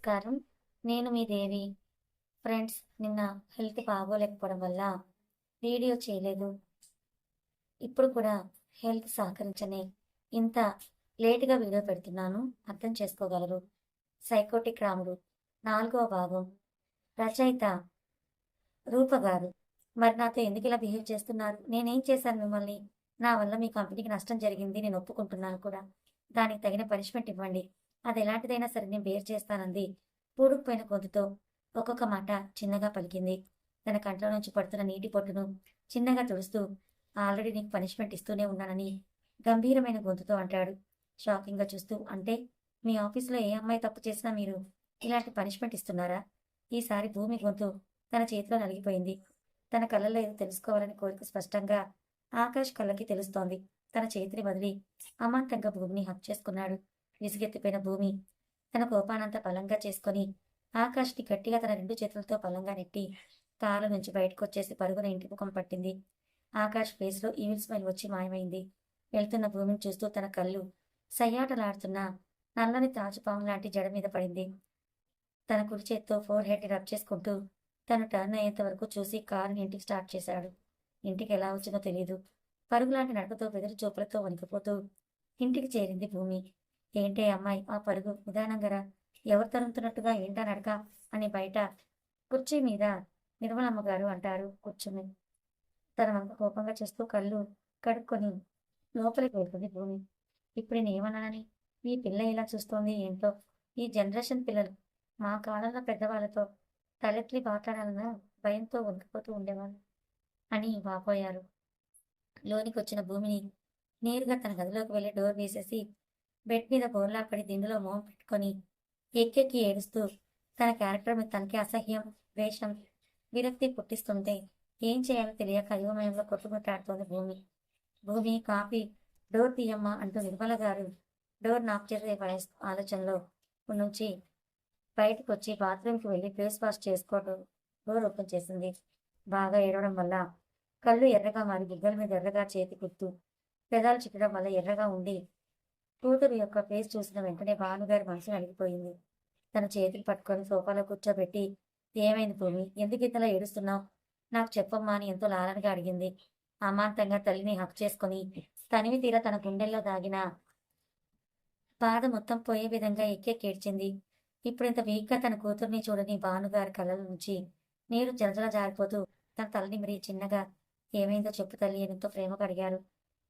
నమస్కారం. నేను మీ దేవి. ఫ్రెండ్స్ నిన్న హెల్త్ బాగోలేకపోవడం వల్ల వీడియో చేయలేదు. ఇప్పుడు కూడా హెల్త్ సహకరించని ఇంత లేటుగా వీడియో పెడుతున్నాను. అర్థం చేసుకోగలరు. సైకోటిక్ రాముడు నాలుగవ భాగం. రచయిత రూప గారు. మరి నాతో ఎందుకు ఇలా బిహేవ్ చేస్తున్నారు? నేనేం చేశాను మిమ్మల్ని? నా వల్ల మీ కంపెనీకి నష్టం జరిగింది. నేను ఒప్పుకుంటున్నాను కూడా. దానికి తగిన పనిష్మెంట్ ఇవ్వండి. అది ఎలాంటిదైనా సరే నేను బేర్ చేస్తానంది. పూడుకుపోయిన గొంతుతో ఒక్కొక్క మాట చిన్నగా పలికింది. తన కంట్లో నుంచి పడుతున్న నీటి పొట్టును చిన్నగా తుడుస్తూ ఆల్రెడీ నీకు పనిష్మెంట్ ఇస్తూనే ఉన్నానని గంభీరమైన గొంతుతో అంటాడు. షాకింగ్గా చూస్తూ అంటే మీ ఆఫీసులో ఏ అమ్మాయి తప్పు చేసినా మీరు ఇలాంటి పనిష్మెంట్ ఇస్తున్నారా? ఈసారి భూమి గొంతు తన చేతిలో నలిగిపోయింది. తన కళ్ళల్లో ఏదో తెలుసుకోవాలని కోరిక స్పష్టంగా ఆకాష్ కళ్ళకి తెలుస్తోంది. తన చేతిని వదిలి అమాంతంగా భూమిని హక్ చేసుకున్నాడు. విసుగెత్తిపోయిన భూమి. తన కోపానంతా బలంగా చేసుకొని ఆకాష్ని గట్టిగా తన రెండు చేతులతో బలంగా నెట్టి కారు నుంచి బయటకు వచ్చేసి పరుగున ఇంటి ముఖం పట్టింది. ఆకాష్ ఫేస్లో ఈవిల్ స్మైల్ వచ్చి మాయమైంది. వెళ్తున్న భూమిని చూస్తూ తన కళ్ళు సయ్యాటలాడుతున్న నల్లని తాజుపాము లాంటి జడ మీద పడింది. తన కుడి చేత్తో ఫోర్ హెడ్ రబ్ చేసుకుంటూ తను టర్న్ అయ్యేంత వరకు చూసి కారుని ఇంటికి స్టార్ట్ చేశాడు. ఇంటికి ఎలా వచ్చిందో తెలియదు పరుగులాంటి నడకతో బెదిరి చూపులతో వణికిపోతూ ఇంటికి చేరింది భూమి. ఏంటే అమ్మాయి ఆ పరుగు నిదానంగా రా. ఎవరు తరుముతున్నట్టుగా ఏంటా నడక? అని బయట కుర్చీ మీద నిర్మలమ్మ గారు అంటారు కూర్చుని. తన వంక కోపంగా చేస్తూ కళ్ళు కడుక్కొని లోపలికి వెళ్తుంది భూమి. ఇప్పుడు నేను ఏమన్నానని? ఈ పిల్ల ఇలా చూస్తోంది ఏంటో? ఈ జనరేషన్ పిల్లలు మా కాలంలో పెద్దవాళ్ళతో తలెత్తి మాట్లాడాలన్న భయంతో వణికిపోతూ ఉండేవాళ్ళు అని వాపోయారు. లోనికి వచ్చిన భూమిని నేరుగా తన గదిలోకి వెళ్ళి డోర్ వేసేసి బెడ్ మీద బోర్లా పడి దిండులో మొహం పెట్టుకొని ఎక్కెక్కి ఏడుస్తూ తన క్యారెక్టర్ మీద తనకి అసహ్యం ద్వేషం విరక్తి పుట్టిస్తుంటే ఏం చేయాలో తెలియక అయోమయంలో కొట్టుముట్టాడుతోంది భూమి. భూమి కాఫీ డోర్ తీయమ్మా అంటూ నిర్మల గారు డోర్ నాక్ చేసే వయస్ ఆలోచనలో నుంచి బయటకు వచ్చి బాత్రూమ్కి వెళ్ళి ఫేస్ వాష్ చేసుకోవడం డోర్ ఓపెన్ చేసింది. బాగా ఏడవడం వల్ల కళ్ళు ఎర్రగా మారి బుగ్గల మీద ఎర్రగా చేతి గుర్తు పెదాలు చిక్కడం వల్ల ఎర్రగా ఉండి కూతురు యొక్క ఫేస్ చూసిన వెంటనే భానుగారి మనసు అడిగిపోయింది తన చేతులు పట్టుకొని సోఫాలో కూర్చోబెట్టి ఏమైంది భూమి? ఎందుకు ఇంతలా ఏడుస్తున్నావు? నాకు చెప్పమ్మా అని ఎంతో లాలనగా అడిగింది. అమాంతంగా తల్లిని హక్ చేసుకొని తనివి తీర తన గుండెల్లో దాగిన బాధ మొత్తం పోయే విధంగా ఎక్కెక్కేడ్చింది ఇప్పుడు ఇంత వీక్గా తన కూతుర్ని చూడని భానుగారి కళ్ళ నుంచి నీరు జలజల జారిపోతూ తన తలని మరీ చిన్నగా ఏమైందో చెప్పు తల్లి ఎంతో ప్రేమగా అడిగారు.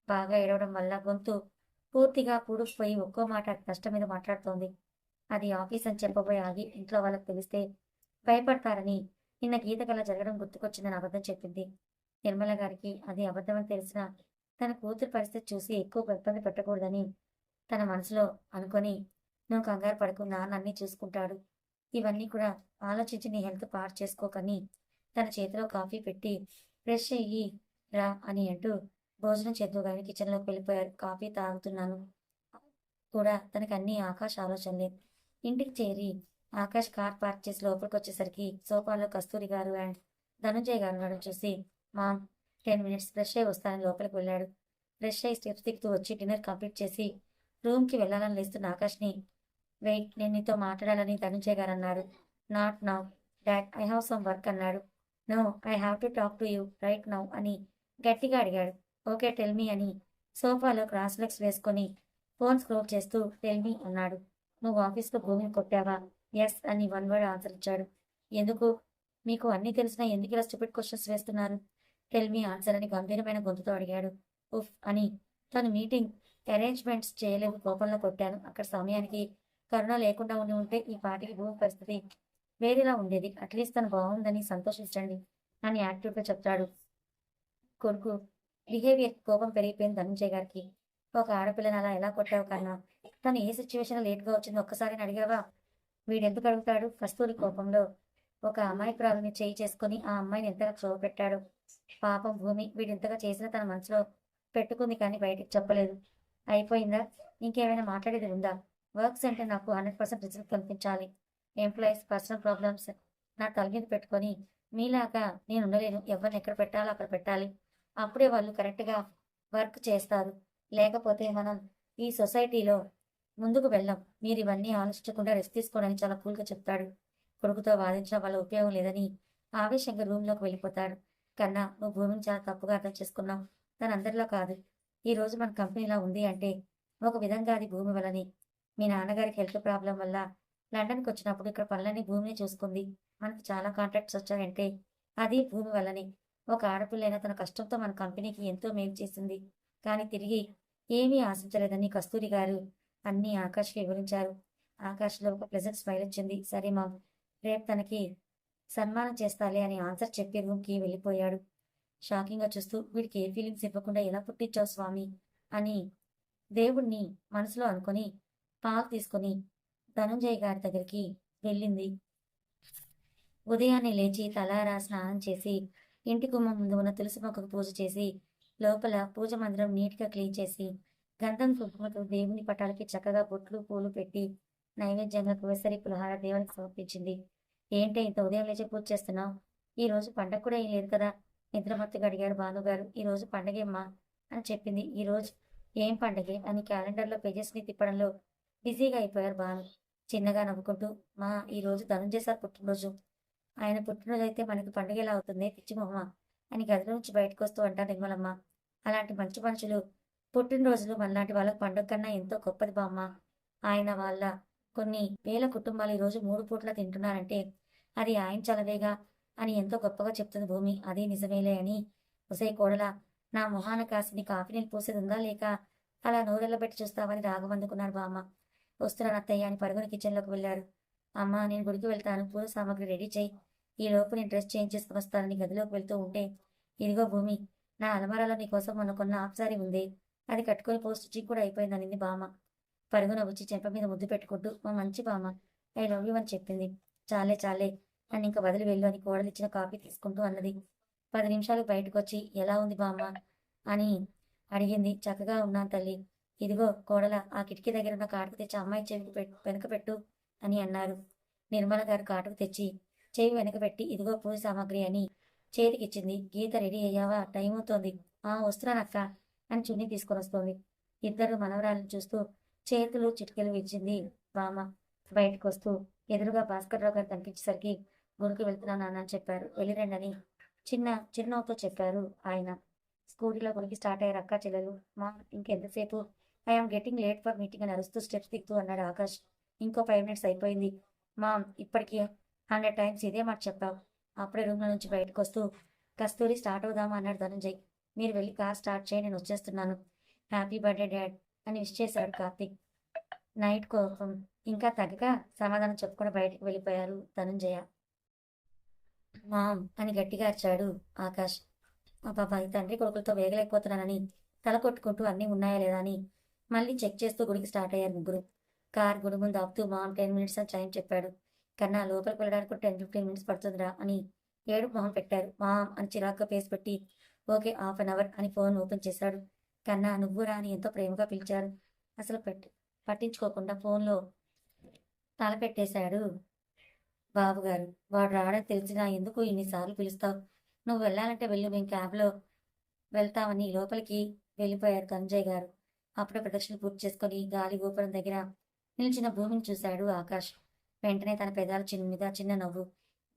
బాగా ఏడవడం వల్ల గొంతు పూర్తిగా పూడుకుపోయి ఒక్కో మాట కష్టం మీద మాట్లాడుతోంది. అది ఆఫీస్ అని చెప్పబోయి ఆగి ఇంట్లో వాళ్ళకి తెలిస్తే భయపడతారని నిన్న గీత కల్లా జరగడం గుర్తుకొచ్చిందని అబద్ధం చెప్పింది. నిర్మల గారికి అది అబద్ధమని తెలిసిన తన కూతురు పరిస్థితి చూసి ఎక్కువ ఇబ్బంది పెట్టకూడదని తన మనసులో అనుకొని నువ్వు కంగారు పడకు నాన్నన్నీ చూసుకుంటాడు. ఇవన్నీ కూడా ఆలోచించి నీ హెల్త్ పాడు చేసుకోకని తన చేతిలో కాఫీ పెట్టి ఫ్రెష్ అయ్యి రా అని అంటూ భోజనం చేద్దుగాని కిచెన్లోకి వెళ్ళిపోయారు. కాఫీ తాగుతున్నాను కూడా తనకి అన్ని ఆకాశ ఆలోచనలే. ఇంటికి చేరి ఆకాష్ కార్ పార్క్ చేసి లోపలికి వచ్చేసరికి సోఫాలో కస్తూరి గారు అండ్ ధనుంజయ్ గారు నడుము చూసి మామ్ టెన్ మినిట్స్ ఫ్రెష్ అయి వస్తానని లోపలికి వెళ్ళాడు. ఫ్రెష్ అయ్యి స్టెప్స్ దిగుతూ వచ్చి డిన్నర్ కంప్లీట్ చేసి రూమ్కి వెళ్ళాలని లేస్తున్న ఆకాష్ని వెయిట్ నేను నీతో మాట్లాడాలని ధనుంజయ్ గారు అన్నారు. Not now dad I have some work అన్నాడు. No I have to talk to you right now అని గట్టిగా అడిగాడు. ఓకే టెల్ మీ అని సోఫాలో క్రాస్ లెగ్స్ వేసుకొని ఫోన్ స్క్రోల్ చేస్తూ టెల్ మీ అన్నాడు. నువ్వు ఆఫీస్లో భూమిని కొట్టావా? ఎస్ అని వన్ వర్డ్ ఆన్సర్ ఇచ్చాడు. ఎందుకు? మీకు అన్నీ తెలిసినా ఎందుకు ఇలా స్టూపిడ్ క్వశ్చన్స్ వేస్తున్నారు? టెల్ మీ ఆన్సర్ అని గంభీరమైన గొంతుతో అడిగాడు. ఉఫ్ అని. తను మీటింగ్ అరేంజ్మెంట్స్ చేయలేవు కోపంలో కొట్టాను. అక్కడ సమయానికి కరుణ లేకుండా ఉండి ఉంటే ఈ పాటికి భూమి పరిస్థితి వేరేలా ఉండేది. అట్లీస్ట్ తను బాగుందని సంతోషించండి అని యాక్టివ్గా చెప్తాడు కొడుకు. బిహేవియర్ కోపం పెరిగిపోయింది ధనంజయ్ గారికి. ఒక ఆడపిల్లని అలా ఎలా కొట్టావు కన్నా? తను ఏ సిచ్యువేషన్ లేట్గా వచ్చిందో ఒక్కసారి అడిగావా? వీడెందుకు అడుగుతాడు? కస్తూరి కోపంలో. ఒక అమ్మాయి అమాయకురాలని చేయి చేసుకుని ఆ అమ్మాయిని ఎంతగా క్షోభ పెట్టాడు? పాపం భూమి వీడు ఇంతగా చేసిన తన మనసులో పెట్టుకుంది కానీ బయటికి చెప్పలేదు. అయిపోయిందా? ఇంకేమైనా మాట్లాడేది ఉందా? వర్క్స్ అంటే నాకు హండ్రెడ్ పర్సెంట్ రిజల్ట్ కనిపించాలి. ఎంప్లాయీస్ పర్సనల్ ప్రాబ్లమ్స్ నా తల మీద పెట్టుకొని మీలాగా నేను ఉండలేను. ఎవరిని ఎక్కడ పెట్టాలో అక్కడ పెట్టాలి. అప్పుడే వాళ్ళు కరెక్ట్గా వర్క్ చేస్తారు. లేకపోతే మనం ఈ సొసైటీలో ముందుకు వెళ్ళాం. మీరు ఇవన్నీ ఆలోచించకుండా రెస్ట్ తీసుకోవడానికి చాలా కూల్గా చెప్తాడు. కొడుకుతో వాదించడం వల్ల ఉపయోగం లేదని ఆవేశంగా రూమ్లోకి వెళ్ళిపోతాడు. కన్నా నువ్వు భూమిని చాలా తప్పుగా అర్థం చేసుకున్నావు. తన అందరిలో కాదు. ఈ రోజు మన కంపెనీలా ఉంది అంటే ఒక విధంగా అది భూమి వలని మీ నాన్నగారికి హెల్త్ ప్రాబ్లం వల్ల లండన్కి వచ్చినప్పుడు ఇక్కడ పనులన్నీ భూమిని చూసుకుంది. మనకి చాలా కాంట్రాక్ట్స్ వచ్చాయంటే అది భూమి వల్లనే. ఒక ఆడపిల్లైన తన కష్టంతో మన కంపెనీకి ఎంతో మేలు చేసింది. కానీ తిరిగి ఏమీ ఆశించలేదని కస్తూరి గారు అన్నీ ఆకాష్కి వివరించారు. ఆకాష్లో ఒక ప్లెజెంట్ స్మైల్ వచ్చింది. సరే మామ్ రేపు తనకి సన్మానం చేస్తాలే అని ఆన్సర్ చెప్పి రూమ్కి వెళ్ళిపోయాడు. షాకింగ్గా చూస్తూ వీడికి ఏ ఫీలింగ్స్ ఇవ్వకుండా ఎలా పుట్టించావు స్వామి అని దేవుణ్ణి మనసులో అనుకొని పాలు తీసుకొని ధనుంజయ్ గారి దగ్గరికి వెళ్ళింది. ఉదయాన్నే లేచి తలారా స్నానం చేసి ఇంటి గుమ్మం ముందు ఉన్న తులసి మొక్కకు పూజ చేసి లోపల పూజ మందిరం నీట్గా క్లీన్ చేసి గంధం కుంకుమతో దేవుని పటాలకి చక్కగా బొట్లు పూలు పెట్టి నైవేద్యంగా కువసరి పులిహార దేవునికి సమర్పించింది. ఏంటి ఇంత ఉదయం లేచి పూజ చేస్తున్నావు? ఈ రోజు పండగ కూడా ఏం లేదు కదా? నిద్రమత్తుగా అడిగాడు భానుగారు ఈ రోజు పండగేమ్మా అని చెప్పింది. ఈ రోజు ఏం పండగే అని క్యాలెండర్లో పేజెస్ని తిప్పడంలో బిజీగా అయిపోయారు భాను. చిన్నగా నవ్వుకుంటూ మా ఈరోజు ధనుంజయ సార్ పుట్టినరోజు. ఆయన పుట్టినరోజు అయితే మనకి పండుగ ఎలా అవుతుంది పిచ్చిమొహమ్మ అని గదిలో నుంచి బయటకు వస్తూ అంటారు నిర్మలమ్మ. అలాంటి మంచి మనుషులు పుట్టినరోజులు మనలాంటి వాళ్ళకి పండుగ కన్నా ఎంతో గొప్పది బామ్మ. ఆయన వాళ్ళ కొన్ని వేల కుటుంబాలు ఈరోజు మూడు పూట్ల తింటున్నారంటే అది ఆయన చలవేగా అని ఎంతో గొప్పగా చెప్తుంది భూమి. అది నిజమేలే అని ఒసే కోడల నా మొహాన కాసిని కాఫీ నీళ్ళు పోసేది ఉందా లేక అలా నోరెళ్ళబెట్టి చూస్తావని రాగమందుకున్నారు బామ్మ. వస్తున్నాను అత్తయ్య అని పరుగుని కిచెన్లోకి వెళ్ళారు. అమ్మ నేను గుడికి వెళ్తాను. పూజ సామాగ్రి రెడీ చేయి. ఈ లోపు నేను డ్రెస్ చేంజ్ చేసుకుని వస్తానని గదిలోకి వెళ్తూ ఉంటే ఇదిగో భూమి నా అలమారాలో నీకోసం మొన్న కొన్న ఆఫ్సారీ ఉంది. అది కట్టుకొని పోస్ట్ స్టిచ్చింగ్ కూడా అయిపోయిందనింది బామ్మ. పరుగున వచ్చి చెంప మీద ముద్దు పెట్టుకుంటూ మా మంచి బామ్మ ఐ లవ్ యూ అని చెప్పింది. చాలే చాలే నన్ను ఇంకా వదిలి వెళ్ళు అని కోడలు ఇచ్చిన కాఫీ తీసుకుంటూ అన్నది. పది నిమిషాలు బయటకు వచ్చి ఎలా ఉంది బామ్మ? అని అడిగింది. చక్కగా ఉన్నాను తల్లి. ఇదిగో కోడల ఆ కిటికీ దగ్గర ఉన్న కాడకు తెచ్చి అమ్మాయి చెవికి పెట్టు వెనక పెట్టు. అని అన్నారు. నిర్మల గారు కాటుకు తెచ్చి చేయి వెనకబెట్టి ఇదిగో పూజ సామాగ్రి అని చేతికిచ్చింది. గీత రెడీ అయ్యావా? టైం అవుతోంది. ఆ వస్తున్నానక్క అని చున్ని తీసుకొని వస్తోంది ఇద్దరు మనవరాలను చూస్తూ చేతులు చిటికెలు ఇచ్చింది బామ్మ బయటకు వస్తూ ఎదురుగా భాస్కర్ రావు గారు కనిపించేసరికి గుడికి వెళ్తున్నాను నాన్న అని చెప్పారు. వెళ్ళిరండని చిన్న చిరునవ్వుతో చెప్పారు ఆయన. స్కూటీలో గుడికి స్టార్ట్ అయ్యారు అక్క చెల్లెలు. మా ఇంకెంతసేపు? I'm getting late for meeting అని అరుస్తూ స్టెప్స్ దిగుతూ అన్నాడు ఆకాష్. ఇంకో ఫైవ్ మినిట్స్ అయిపోయింది. మామ్ ఇప్పటికీ హండ్రెడ్ టైమ్స్ ఇదే మాట చెప్పావు. అప్పుడే రూమ్లో నుంచి బయటకు వస్తూ కస్తూరి స్టార్ట్ అవుదామా? అన్నాడు ధనంజయ్. మీరు వెళ్ళి కార్ స్టార్ట్ చేయి నేను వచ్చేస్తున్నాను. హ్యాపీ బర్త్డే డాడ్ అని విష్ చేశాడు కార్తీక్. నైట్ కోపం ఇంకా తగ్గక సమాధానం చెప్పుకొని బయటకు వెళ్ళిపోయారు ధనంజయ. మామ్ అని గట్టిగా అరిచాడు ఆకాష్. మా ఈ తండ్రి కొడుకులతో వేగలేకపోతున్నానని తల కొట్టుకుంటూ అన్నీ ఉన్నాయా లేదా అని మళ్ళీ చెక్ చేస్తూ గుడికి స్టార్ట్ అయ్యారు ముగ్గురు. కార్ గుడి ముందు ఆపుతూ మామ్ టెన్ మినిట్స్ అని టైం చెప్పాడు. కన్నా లోపలికి వెళ్ళడానికి టెన్ ఫిఫ్టీన్ మినిట్స్ పడుతుందిరా అని ఏడు మొహం పెట్టారు. మామ్ అని చిరాగ్గా పేసి పెట్టి ఓకే హాఫ్ అన్ అవర్ అని ఫోన్ ఓపెన్ చేశాడు. కన్నా నువ్వు రాని ఎంతో ప్రేమగా పిలిచారు. అసలు పెట్టి పట్టించుకోకుండా ఫోన్లో తల పెట్టేశాడు బాబుగారు. వాడు రావడం తెలిసినా ఎందుకు ఇన్నిసార్లు పిలుస్తావు? నువ్వు వెళ్ళాలంటే వెళ్ళి మేము క్యాబ్లో వెళ్తామని లోపలికి వెళ్ళిపోయారు ధనంజయ్ గారు. అప్పుడే ప్రదక్షిణ పూర్తి చేసుకొని గాలి గోపురం దగ్గర నిలిచిన భూమిని చూశాడు ఆకాష్. వెంటనే తన పెదాల చిన్న మీద చిన్న నవ్వు.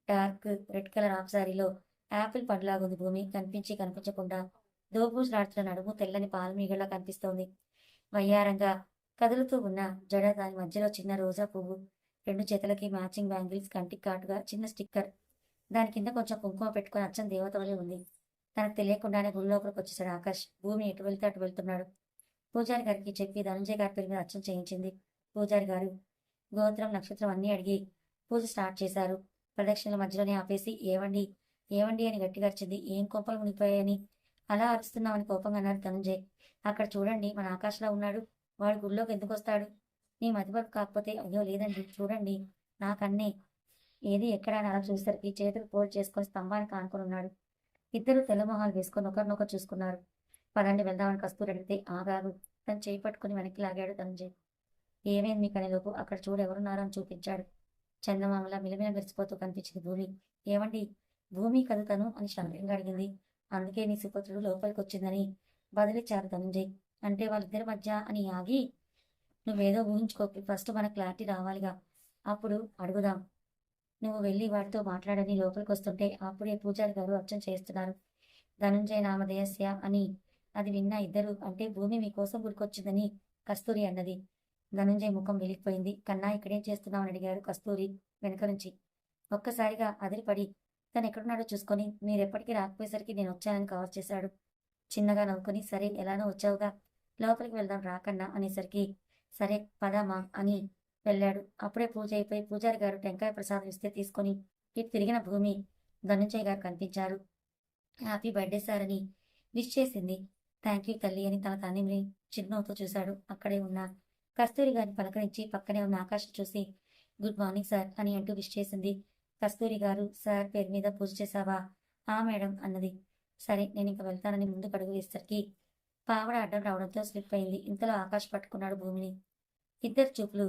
డార్క్ రెడ్ కలర్ ఆఫ్ సారీలో యాపిల్ పండులాగుంది భూమి. కనిపించి కనిపించకుండా దోబూసులాడుతున్న నడుము తెల్లని పాలమీగలా కనిపిస్తోంది. వయ్యారంగా కదులుతూ ఉన్న జడ దాని మధ్యలో చిన్న రోజా పువ్వు. రెండు చేతులకి మ్యాచింగ్ బ్యాంగిల్స్ కంటికి కాటుగా చిన్న స్టిక్కర్. దాని కింద కొంచెం కుంకుమ పెట్టుకుని అచ్చం దేవత వలె ఉంది. తనకు తెలియకుండానే గుళ్ళోపలికి వచ్చేసాడు ఆకాష్. భూమి ఎటు వెళ్తే అటు వెళ్తున్నాడు. పూజారి గారికి చెప్పి ధనంజయ్ గారి పేరు మీద అచ్చం చేయించింది. పూజారి గారు. గోత్రం నక్షత్రం అన్నీ అడిగి పూజ స్టార్ట్ చేశారు. ప్రదక్షిణల మధ్యలోనే ఆపేసి ఏవండి? ఏవండి? అని గట్టిగరిచింది ఏం కోపాలు మునిగిపోయాయని? అలా అరుస్తున్నామని కోపంగా అన్నారు ధనంజయ్. అక్కడ చూడండి మన ఆకాశలో ఉన్నాడు. వాడు గుళ్ళోకి ఎందుకు వస్తాడు? నీ మతిమరుపు కాకపోతే అయ్యో లేదండి. చూడండి నాకన్నే ఏది ఎక్కడ అని అలా చూసేసరికి చేతులు పోల్ చేసుకొని స్తంభానికి ఆనుకొని ఉన్నాడు. ఇద్దరు తెల్లమొహాలు వేసుకొని ఒకరినొకరు చూసుకున్నారు. పదండి వెళ్దామని కస్తూరి అడిగితే ఆగాగు. తను చేయి పట్టుకుని వెనక్కి లాగాడు ధనంజయ్. ఏమైంది మీకు అనేలోపు అక్కడ చూడు ఎవరున్నారో అని చూపించాడు. చందమామల మిలమిల మెరిసిపోతూ కనిపించింది భూమి. ఏమండి? భూమి కదు తను అని శాంతంగా అడిగింది. అందుకే నీ సుపుత్రుడు లోపలికి వచ్చిందని బదిలిచ్చారు ధనంజయ్. అంటే వాళ్ళిద్దరి మధ్య అని ఆగి నువ్వేదో ఊహించుకోకు ఫస్ట్ మన క్లారిటీ రావాలిగా. అప్పుడు అడుగుదాం. నువ్వు వెళ్ళి వాడితో మాట్లాడని లోపలికి వస్తుంటే అప్పుడే పూజారి గారు అర్చన చేస్తున్నారు ధనుంజయ నామధేయస్య అని అది విన్న ఇద్దరు అంటే భూమి మీకోసం గురికొచ్చిందని కస్తూరి అన్నది. ధనుంజయ్ ముఖం వెలిగిపోయింది కన్నా ఇక్కడేం చేస్తున్నావు? అని అడిగారు కస్తూరి వెనక నుంచి. ఒక్కసారిగా అదిరిపడి తను ఎక్కడున్నాడో చూసుకొని మీరెప్పటికీ రాకపోయేసరికి నేను వచ్చానని కవర్ చేశాడు. చిన్నగా నవ్వుకొని సరే ఎలానో వచ్చావుగా. లోపలికి వెళ్దాం రాకన్నా అనేసరికి సరే పదామా అని వెళ్ళాడు. అప్పుడే పూజ అయిపోయి పూజారి గారు టెంకాయ ప్రసాదం ఇస్తే తీసుకొని ఇటు తిరిగిన భూమి ధనుంజయ్ గారు కనిపించారు. హ్యాపీ బర్త్డే సార్ అని విష్ చేసింది. థ్యాంక్ యూ తల్లి అని తన తండ్రిని చిరునవ్వుతో చూశాడు. అక్కడే ఉన్న కస్తూరి గారిని పలకరించి పక్కనే ఉన్న ఆకాశం చూసి గుడ్ మార్నింగ్ సార్ అని అంటూ విష్ చేసింది. కస్తూరి గారు సార్ పేరు మీద పూజ చేశావా? ఆ మేడం అన్నది. సరే నేను ఇంక వెళ్తానని ముందు పడుగు వేసరికి పావడ అడ్డం రావడంతో స్లిప్ అయింది. ఇంతలో ఆకాశ్ పట్టుకున్నాడు భూమిని. ఇద్దరు చూపులు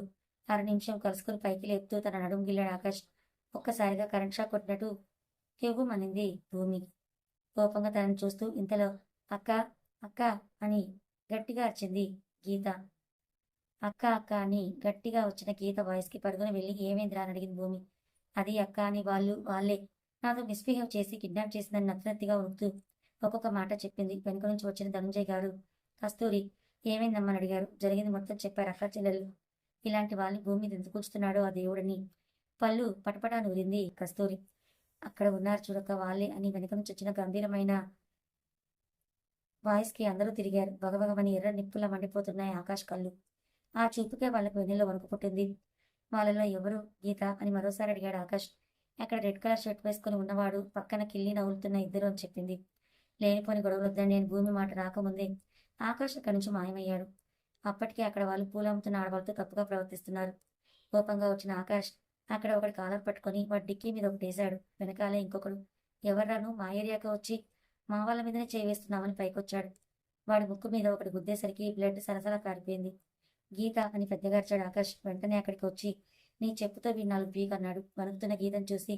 అర నిమిషం కలుసుకుని పైకి లేపుతూ తన నడుము గిల్లాడు ఆకాష్ ఒక్కసారిగా కరెంట్ షాక్ కొట్టినట్టు కెవ్వుమనింది భూమి. కోపంగా తనని చూస్తూ ఇంతలో అక్క అక్క అని గట్టిగా అరిచింది గీత. అక్క అక్క అని గట్టిగా వచ్చిన గీత వాయిస్కి పరుగున వెళ్ళి ఏమైందిరా అని అడిగింది భూమి. అది అక్క అని వాళ్ళు వాళ్ళే. నాతో మిస్బిహేవ్ చేసి కిడ్నాప్ చేసిందని నత్తనత్తిగా ఉడుకుతూ ఒక్కొక్క మాట చెప్పింది. వెనుక నుంచి వచ్చిన ధనుంజయ్ గారు కస్తూరి ఏమైందమ్మని అడిగారు. జరిగింది మొత్తం చెప్పారు అక్క చెల్లెలు. ఇలాంటి వాళ్ళని భూమి మీద ఎందుకు కూర్చున్నాడో ఆ దేవుడని పళ్ళు పటపటా నూరింది కస్తూరి. అక్కడ ఉన్నారు చూడక వాళ్ళే అని వెనుక నుంచి వచ్చిన గంభీరమైన వాయిస్కి అందరూ తిరిగారు. భగభగమని ఎర్ర నిప్పులా మండిపోతున్నాయి ఆకాశ్ కళ్ళు. ఆ చూపుకే వాళ్ళకు వెన్నెల్లో వణుకు పుట్టింది. వాళ్ళలో ఎవరు? గీత అని మరోసారి అడిగాడు ఆకాష్. అక్కడ రెడ్ కలర్ షర్ట్ వేసుకుని ఉన్నవాడు పక్కన కిల్లి నవ్వులుతున్న ఇద్దరు అని చెప్పింది. లేనిపోని గొడవలొద్దని నేను భూమి మాట రాకముందే ఆకాష్ అక్కడి నుంచి మాయమయ్యాడు. అప్పటికే అక్కడ వాళ్ళు పూలు అమ్ముతున్న ఆడవాళ్ళతో తప్పుగా ప్రవర్తిస్తున్నారు. కోపంగా వచ్చిన ఆకాష్ అక్కడ ఒకటి కాలర్ పట్టుకొని వాడి డిక్కీ మీద ఒకటి వేశాడు. వెనకాలే ఇంకొకడు. ఎవర్రాను మా ఏరియాకి వచ్చి మా వాళ్ళ మీదనే చేయి వేస్తున్నామని పైకొచ్చాడు. వాడి ముక్కు మీద ఒకటి గుద్దేసరికి బ్లడ్ సరసరా కారిపోయింది. గీత అని పెద్దగార్చాడు ఆకాష్. వెంటనే అక్కడికి వచ్చి నీ చెప్పుతో వీడు నాలుగు పీక్ అన్నాడు. వణుకుతున్న గీతను చూసి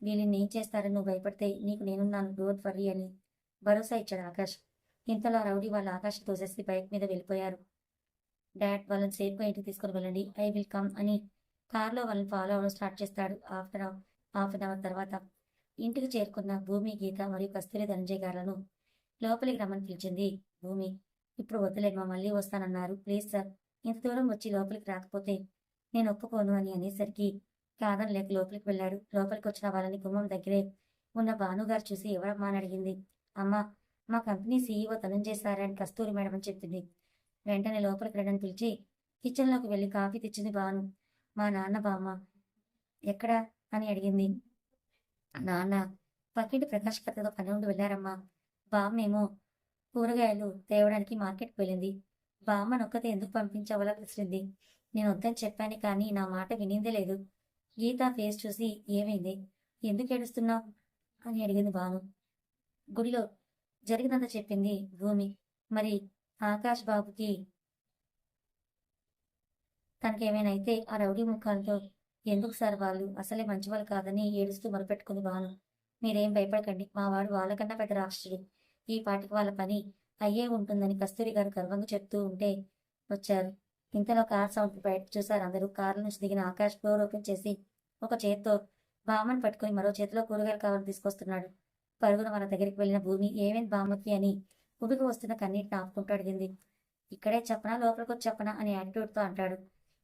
వీళ్ళని ఏం చేస్తారని నువ్వు భయపడితే నీకు నేనున్నాను. డోంట్ వర్రీ అని భరోసా ఇచ్చాడు ఆకాష్. ఇంతలో రౌడీ వాళ్ళ ఆకాష్ తోసేసి బైక్ మీద వెళ్ళిపోయారు. డాడ్ వాళ్ళని సేఫ్గా ఇంటికి తీసుకుని వెళ్ళండి. ఐ విల్ కమ్ అని కార్లో వాళ్ళని ఫాలో అవ్వడం స్టార్ట్ చేస్తాడు ఆఫ్టర్ హాఫ్ అన్ అవర్ తర్వాత. ఇంటికి చేరుకున్న భూమి గీత మరియు కస్తూరి ధనంజయ్ గారులను లోపలికి రమ్మని పిలిచింది. భూమి ఇప్పుడు వద్దులేదు మళ్ళీ వస్తానన్నారు. Please sir. ఇంత దూరం వచ్చి లోపలికి రాకపోతే నేను ఒప్పుకోను అని అనేసరికి కాదని లేక లోపలికి వెళ్ళాడు. లోపలికి వచ్చిన వాళ్ళని గుమ్మం దగ్గరే ఉన్న భానుగారు చూసి ఎవరమ్మా అని అడిగింది. అమ్మా మా కంపెనీ సీఈఓ ధనంజయ్ సార్ అని కస్తూరి మేడం అని చెప్పింది. వెంటనే లోపలికి రండి పిలిచి కిచెన్లోకి వెళ్ళి కాఫీ తెచ్చింది భాను. మా నాన్న బామ్మ ఎక్కడా అని అడిగింది. నాన్న పక్కింటి ప్రకాష్ కథతో పని ఉండి వెళ్ళారమ్మా. బామ్మేమో కూరగాయలు తేవడానికి మార్కెట్కి వెళ్ళింది. బామ్మ నొక్కతే ఎందుకు పంపించవలా ప్రశ్నింది నేను వద్దని చెప్పాను కానీ నా మాట వినిందే లేదు. గీత ఫేస్ చూసి ఏమైంది? ఎందుకు ఏడుస్తున్నావు? అని అడిగింది బామ్మ గుడిలో జరిగినంత చెప్పింది భూమి. మరి ఆకాష్ బాబుకి తనకేమైనా అయితే ఆ రౌడీ ముఖాలతో ఎందుకు సార్ వాళ్ళు? అసలే మంచివాళ్ళు కాదని ఏడుస్తూ మొరపెట్టుకుంది బాను. మీరేం భయపడకండి. మా వాడు వాళ్ళకన్నా పెద్ద రాక్షసుడు. ఈ పాటికి వాళ్ళ పని అయ్యే ఉంటుందని కస్తూరి గారు గర్వంగా చెప్తూ ఉంటే వచ్చారు. ఇంతలో కార్ సౌండ్ బయట చూశారు అందరూ. కారు నుంచి దిగిన ఆకాష్ డోర్ ఓపెన్ చేసి ఒక చేత్తో బామ్మని పట్టుకుని మరో చేతిలో కూరగాయల కవర్ తీసుకొస్తున్నాడు. పరుగున వాళ్ళ దగ్గరికి వెళ్ళిన భూమి ఏమేమి బామ్మకి అని ఉబికి వస్తున్న కన్నీటిని ఆపుకుంటూ అడిగింది. ఇక్కడే చెప్పనా లోపలికి వచ్చి చెప్పనా అని యాటిట్యూడ్తో అంటాడు.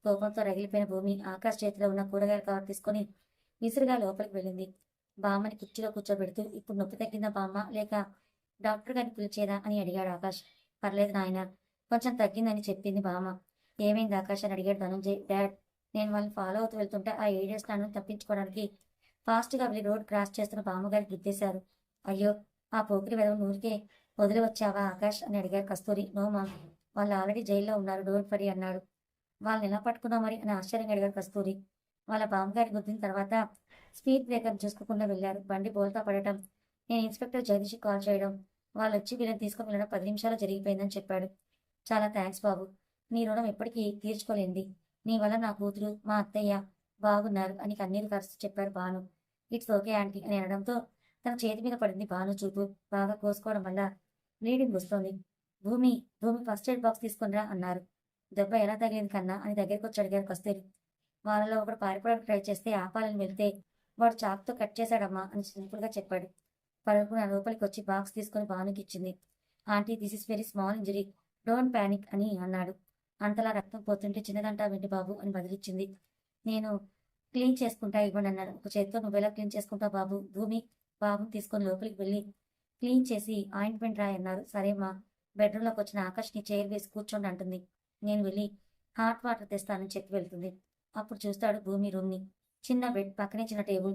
కోపంతో రగిలిపోయిన భూమి ఆకాష్ చేతిలో ఉన్న కూరగాయల కవర్ తీసుకొని విసురుగా లోపలికి వెళ్ళింది. బామ్మని కుర్చీలో కూర్చోబెడుతూ ఇప్పుడు నొప్పి తగ్గిందా బామ్మ? లేక డాక్టర్ గారిని పిలిచేదా అని అడిగాడు ఆకాష్. పర్లేదు నాయన కొంచెం తగ్గిందని చెప్పింది బామ్మ. ఏమైంది ఆకాష్ అని అడిగాడు ధనుంజయ్. డాడ్ నేను వాళ్ళని ఫాలో అవుతూ వెళ్తుంటే ఆ ఏడియస్ నన్ను తప్పించుకోవడానికి ఫాస్ట్గా వెళ్ళి రోడ్ క్రాస్ చేస్తున్న బామ్మగారు గుద్దేశారు. అయ్యో ఆ పోకిరి వెదవ ఊరికే వదిలి వచ్చావా ఆకాష్ అని అడిగారు కస్తూరి. నో మామ్ వాళ్ళు ఆల్రెడీ జైల్లో ఉన్నారు డోంట్ వరీ అన్నాడు. వాళ్ళని ఎలా పట్టుకున్నావు మరి అని ఆశ్చర్యంగా అడిగారు కస్తూరి. వాళ్ళ బామ్మగారి గుద్దిన తర్వాత స్పీడ్ బ్రేకర్ చూసుకోకుండా వెళ్ళారు. బండి బోల్తా పడటం నేను ఇన్స్పెక్టర్ జగదీష్ కాల్ చేయడం వాళ్ళు వచ్చి వీళ్ళని తీసుకుని వెళ్ళడం పది నిమిషాలు జరిగిపోయిందని చెప్పాడు. చాలా థ్యాంక్స్ బాబు. నీ రుణం ఎప్పటికీ తీర్చుకోలేంది నీ వల్ల నా కూతురు మా అత్తయ్య బాగున్నారు అని కన్నీరు కరుస్తూ చెప్పారు భాను. ఇట్స్ ఓకే ఆంటీ అని అనడంతో తన చేతి మీద పడింది భాను చూపు. బాగా కోసుకోవడం వల్ల బ్లీడింగ్ వస్తోంది. భూమి భూమి ఫస్ట్ ఎయిడ్ బాక్స్ తీసుకునిరా అన్నారు. దెబ్బ ఎలా తగిలింది కన్నా అని దగ్గరికి వచ్చి అడిగారు కస్తూరి. వాళ్ళలో ఒకడు పారిపోవడానికి ట్రై చేస్తే ఆపాలని వెళ్తే వాడు చాక్తో కట్ చేశాడమ్మా అని సింపుల్గా చెప్పాడు. పరుగున లోపలికి వచ్చి బాక్స్ తీసుకొని భానుకి ఇచ్చింది aunty this is very small injury don't panic అని అన్నాడు. అంతలా రక్తం పోతుంటే చిన్నదంటా వెండి బాబు అని బదిలిచ్చింది. నేను క్లీన్ చేసుకుంటా ఇవ్వండి అన్నాడు ఒక చేత్తో నువ్వెలా క్లీన్ చేసుకుంటా బాబు? భూమి బాబుని తీసుకొని లోపలికి వెళ్ళి క్లీన్ చేసి ఆయింట్మెంట్ రాయి అన్నారు. సరే మా బెడ్రూమ్లోకి వచ్చిన ఆకాష్ని చైర్ వేసి కూర్చోండి అంటుంది. నేను వెళ్ళి హాట్ వాటర్ తెస్తానని చెప్పి వెళ్తుంది. అప్పుడు చూస్తాడు భూమి రూమ్ని. చిన్న బెడ్ పక్కనే చిన్న టేబుల్.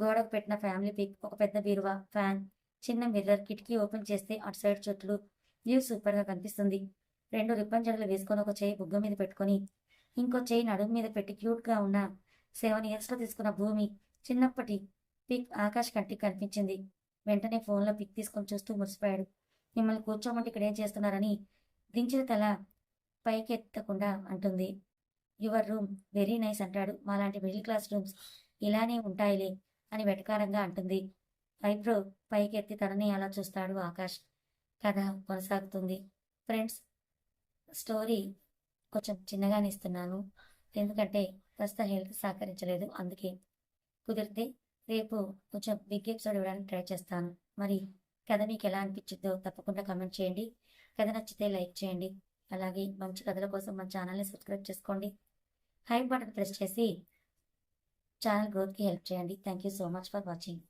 గోడకు పెట్టిన ఫ్యామిలీ పిక్ ఒక పెద్ద బీరువా ఫ్యాన్ చిన్న మిర్రర్ కిటికీ ఓపెన్ చేస్తే అటు సైడ్ చెట్లు వ్యూ సూపర్గా కనిపిస్తుంది. రెండు రిబ్బన్ జడలు వేసుకొని ఒక చేయి బుగ్గ మీద పెట్టుకొని ఇంకో చేయి నడుము మీద పెట్టి క్యూట్గా ఉన్న సెవెన్ ఇయర్స్లో తీసుకున్న భూమి చిన్నప్పటి పిక్ ఆకాష్ కంటికి కనిపించింది. వెంటనే ఫోన్లో పిక్ తీసుకొని చూస్తూ మురిసిపోయాడు. మిమ్మల్ని కూర్చోమంటే ఇక్కడ ఏం చేస్తున్నారని దించిన తల పైకి ఎత్తకుండా అంటుంది. యువర్ రూమ్ వెరీ నైస్ అంటాడు. మాలాంటి మిడిల్ క్లాస్ రూమ్స్ ఇలానే ఉంటాయిలే. అని వెటకారంగా అంటుంది. ఐబ్రో పైకెత్తి తనని అలా చూస్తాడు ఆకాష్. కథ కొనసాగుతుంది. ఫ్రెండ్స్ స్టోరీ కొంచెం చిన్నగానే ఇస్తున్నాను. ఎందుకంటే ప్రస్తుత హెల్త్ సహకరించలేదు. అందుకే కుదిరితే రేపు కొంచెం బిగ్ ఎపిసోడ్ ఇవ్వడానికి ట్రై చేస్తాను. మరి కథ మీకు ఎలా అనిపించిందో తప్పకుండా కమెంట్ చేయండి. కథ నచ్చితే లైక్ చేయండి. అలాగే మంచి కథల కోసం మన ఛానల్ని సబ్స్క్రైబ్ చేసుకోండి. హై బటన్ ప్రెస్ చేసి ఛానల్ గ్రోత్కి హెల్ప్ చేయండి. Thank you so much for watching